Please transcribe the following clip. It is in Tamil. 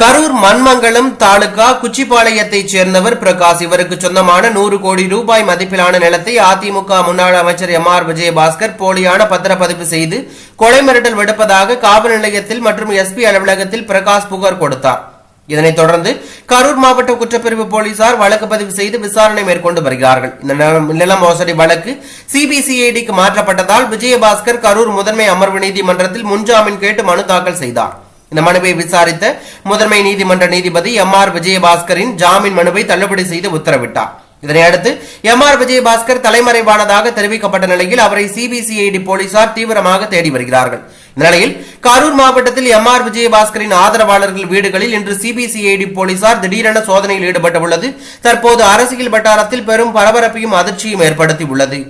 கரூர் மண்மங்கலம் தாலுகா குச்சிப்பாளையத்தைச் சேர்ந்தவர் பிரகாஷ். இவருக்கு சொந்தமான நூறு கோடி ரூபாய் மதிப்பிலான நிலத்தை அதிமுக முன்னாள் அமைச்சர் எம் ஆர் விஜயபாஸ்கர் போலியான பத்திரப்பதிவு செய்து கொலை மிரட்டல் விடுப்பதாக காவல் நிலையத்தில் மற்றும் எஸ்பி அலுவலகத்தில் பிரகாஷ் புகார் கொடுத்தார். இதனைத் தொடர்ந்து கரூர் மாவட்ட குற்றப்பிரிவு போலீசார் வழக்கு பதிவு செய்து விசாரணை மேற்கொண்டு வருகிறார்கள். இந்த நில மோசடி வழக்கு சிபிசிஐடிக்கு மாற்றப்பட்டதால் விஜயபாஸ்கர் கரூர் முதன்மை அமர்வு நீதிமன்றத்தில் முன்ஜாமீன் கேட்டு மனு தாக்கல் செய்தார். இந்த மனுவை விசாரித்த முதன்மை நீதிமன்ற நீதிபதி எம் ஆர் விஜயபாஸ்கரின் ஜாமீன் மனுவை தள்ளுபடி செய்து உத்தரவிட்டார். இதனையடுத்து எம் ஆர் விஜயபாஸ்கர் தலைமறைவானதாக தெரிவிக்கப்பட்ட நிலையில் அவரை சிபிசிஐடி போலீசார் தீவிரமாக தேடி வருகிறார்கள். இந்த நிலையில் கரூர் மாவட்டத்தில் எம் ஆர் விஜயபாஸ்கரின் ஆதரவாளர்கள் வீடுகளில் இன்று சிபிசிஐடி போலீசார் திடீரென சோதனையில் ஈடுபட்டுள்ளது. தற்போது அரசியல் வட்டாரத்தில் பெரும் பரபரப்பையும் அதிர்ச்சியும் ஏற்படுத்தியுள்ளது.